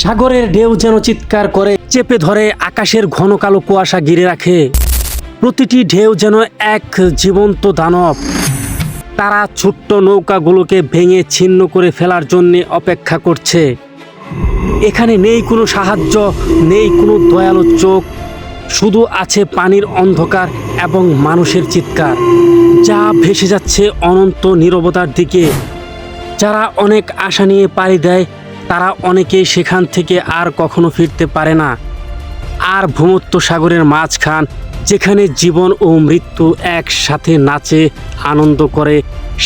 সাগরের ঢেউ যেন চিৎকার করে, চেপে ধরে আকাশের ঘন কালো কুয়াশা ঘিরে রাখে। প্রতিটি ঢেউ যেন এক জীবন্ত দানব। তারা ছোট্ট নৌকাগুলোকে ভেঙে ছিন্ন করে ফেলার জন্য অপেক্ষা করছে। এখানে নেই কোনো সাহায্য, নেই কোনো দয়ালু চোখ। শুধু আছে পানির অন্ধকার এবং মানুষের চিৎকার। যা ভেসে যাচ্ছে অনন্ত নীরবতার দিকে। যারা অনেক আশা নিয়ে পাড়ি দেয় তারা অনেকেই সেখান থেকে আর কখনো ফিরতে পারে না। আর ভূমত্ব সাগরের মাঝখান, যেখানে জীবন ও মৃত্যু একসাথে নাচে, আনন্দ করে,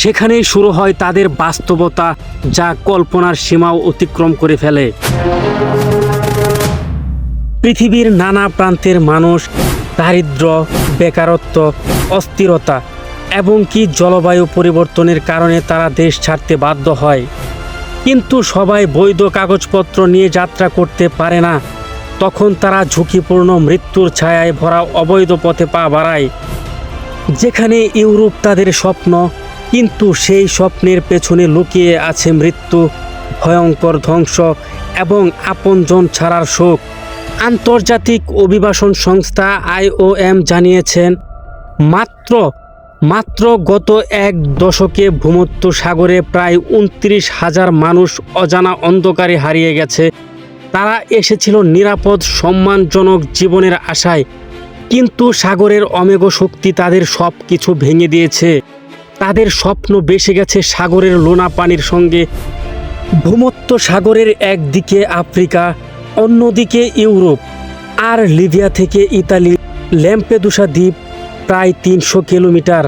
সেখানেই শুরু হয় তাদের বাস্তবতা যা কল্পনার সীমাও অতিক্রম করে ফেলে। পৃথিবীর নানা প্রান্তের মানুষ, দারিদ্র, বেকারত্ব, অস্থিরতা, এবং কি জলবায়ু পরিবর্তনের কারণে তারা দেশ ছাড়তে বাধ্য হয়। কিন্তু সবাই বৈধ কাগজপত্র নিয়ে যাত্রা করতে পারে না। তখন তারা ঝুঁকিপূর্ণ মৃত্যুর ছায়ায় ভরা অবৈধ পথে পা বাড়ায়। যেখানে ইউরোপ তাদের স্বপ্ন, কিন্তু সেই স্বপ্নের পেছনে লুকিয়ে আছে মৃত্যু, ভয়ঙ্কর ধ্বংস এবং আপনজন ছাড়ার শোক। আন্তর্জাতিক অভিবাসন সংস্থা আইওএম জানিয়েছেন, মাত্র মাত্র গত এক দশকে ভূমত্ব সাগরে প্রায় উনত্রিশ হাজার মানুষ অজানা অন্ধকারে হারিয়ে গেছে। তারা এসেছিল নিরাপদ, সম্মানজনক জীবনের আশায়। কিন্তু সাগরের অমেঘ শক্তি তাদের সব কিছু ভেঙে দিয়েছে। তাদের স্বপ্ন বেসে গেছে সাগরের লোনা পানির সঙ্গে। ভূমত্ব সাগরের একদিকে আফ্রিকা, অন্যদিকে ইউরোপ, আর লিবিয়া থেকে ইতালি, ল্যাম্পেদুসা দ্বীপ প্রায় তিনশো কিলোমিটার।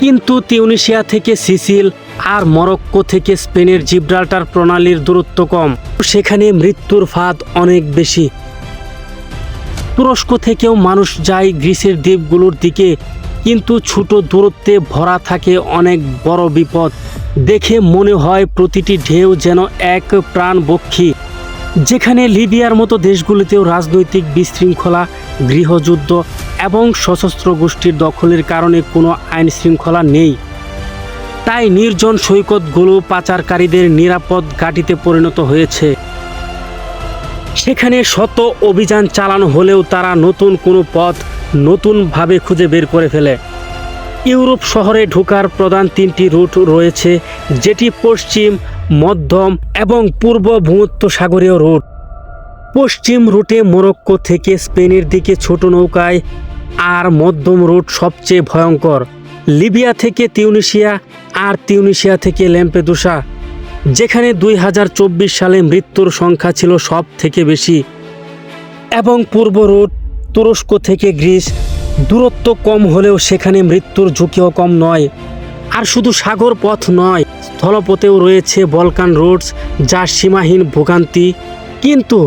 কিন্তু তিউনিশিয়া থেকে সিসিল আর মরক্কো থেকে স্পেনের জিব্রাল্টার প্রণালীর দূরত্ব কম। সেখানে মৃত্যুর ফাঁদ অনেক বেশি। তুরস্ক থেকেও মানুষ যায় গ্রিসের দ্বীপগুলোর দিকে, কিন্তু ছোট দূরত্বে ভরা থাকে অনেক বড় বিপদ। দেখে মনে হয় প্রতিটি ঢেউ যেন এক প্রাণবক্ষী। যেখানে লিবিয়ার মতো দেশগুলিতেও রাজনৈতিক বিশৃঙ্খলা, গৃহযুদ্ধ এবং সশস্ত্র গোষ্ঠীর দখলের কারণে কোনো আইন শৃঙ্খলা নেই। তাই নির্জন সৈকতগুলো পাচারকারীদের নিরাপদ ঘাঁটিতে পরিণত হয়েছে। সেখানে শত অভিযান চালানো হলেও তারা নতুন কোনো পথ নতুনভাবে খুঁজে বের করে ফেলে। ইউরোপ শহরে ঢোকার প্রধান তিনটি রুট রয়েছে, যেটি পশ্চিম, মধ্যম এবং পূর্ব ভূমধ্য সাগরীয় রুট। পশ্চিম রুটে মোরক্কো থেকে স্পেনের দিকে ছোট নৌকায় আর মধ্যম রুট সবচেয়ে ভয়ঙ্কর। লিবিয়া থেকে তিউনিশিয়া আর তিউনিশিয়া থেকে ল্যাম্পেদুসা, যেখানে দুই হাজার চব্বিশ সালে মৃত্যুর সংখ্যা ছিল সব থেকে বেশি। এবং পূর্ব রুট তুরস্ক থেকে গ্রিস দূরত্ব কম হলেও সেখানে মৃত্যুর ঝুঁকিও কম নয়। আর শুধু সাগর পথ নয়, স্থলপথেও রয়েছে বলকান রুটস যা সীমাহীন ভোগান্তি। কিন্তু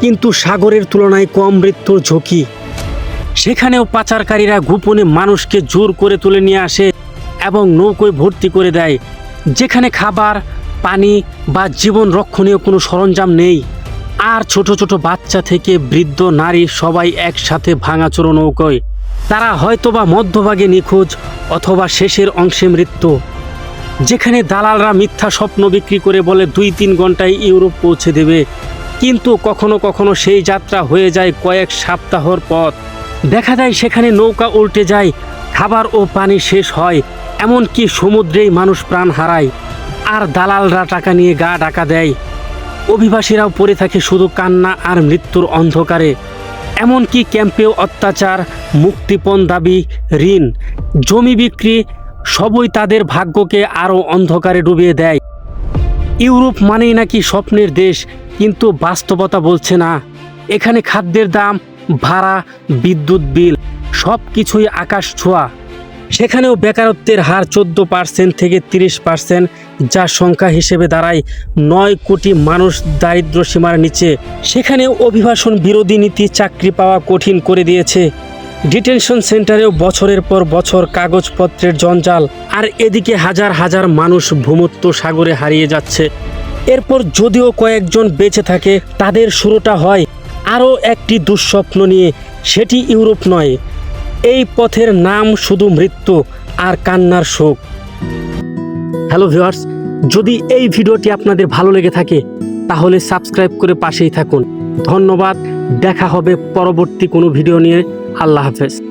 কিন্তু সাগরের তুলনায় কম মৃত্যুর ঝুঁকি। সেখানেও পাচারকারীরা গোপনে মানুষকে জোর করে তুলে নিয়ে আসে এবং নৌকোয় ভর্তি করে দেয়, যেখানে খাবার, পানি বা জীবন রক্ষণীয় কোনো সরঞ্জাম নেই। আর ছোট ছোট বাচ্চা থেকে বৃদ্ধ নারী সবাই একসাথে ভাঙাচোরো নৌকোয়। তারা হয়তোবা মধ্যভাগে নিখোঁজ অথবা শেষের অংশে মৃত্যু। যেখানে দালালরা মিথ্যা স্বপ্ন বিক্রি করে বলে দুই তিন ঘন্টায় ইউরোপ পৌঁছে দেবে। কিন্তু কখনো কখনো সেই যাত্রা হয়ে যায় কয়েক সপ্তাহর পথ। দেখা যায় সেখানে নৌকা উল্টে যায়, খাবার ও পানি শেষ হয়, এমনকি সমুদ্রেই মানুষ প্রাণ হারায়। আর দালালরা টাকা নিয়ে গা ডাকা দেয়। অভিবাসীরাও পড়ে থাকে শুধু কান্না আর মৃত্যুর অন্ধকারে। এমনকি ক্যাম্পেও অত্যাচার, মুক্তিপণ দাবি, ঋণ, জমি বিক্রি, সবই তাদের ভাগ্যকে আরও অন্ধকারে ডুবিয়ে দেয়। ইউরোপ মানেই নাকি স্বপ্নের দেশ, কিন্তু বাস্তবতা বলছে না। এখানে খাদ্যের দাম ভাড়া, বিদ্যুৎ বিল সব কিছুই আকাশ ছোঁয়া। সেখানেও বেকারত্বের হার চোদ্দ পার্সেন্ট থেকে তিরিশ পার্সেন্ট, যা সংখ্যা হিসেবে দাঁড়ায় নয় কোটি মানুষ দারিদ্র সীমার নিচে। সেখানে অভিবাসন বিরোধী নীতি চাকরি পাওয়া কঠিন করে দিয়েছে। ডিটেনশন সেন্টারেও বছরের পর বছর কাগজপত্রের জঞ্জাল, আর এদিকে হাজার হাজার মানুষ ভূমত্ব সাগরে হারিয়ে যাচ্ছে। এরপর যদিও কয়েকজন বেঁচে থাকে, তাদের শুরুটা হয় আরও একটি দুঃস্বপ্ন নিয়ে, সেটি ইউরোপ নয়। এই পথের নাম শুধু মৃত্যু আর কান্নার শোক। হ্যালো ভিওয়ার্স যদি এই ভিডিওটি আপনাদের ভালো লেগে থাকে, তাহলে সাবস্ক্রাইব করে পাশেই থাকুন। ধন্যবাদ, দেখা হবে পরবর্তী কোনো ভিডিও নিয়ে। আল্লাহ হাফেজ।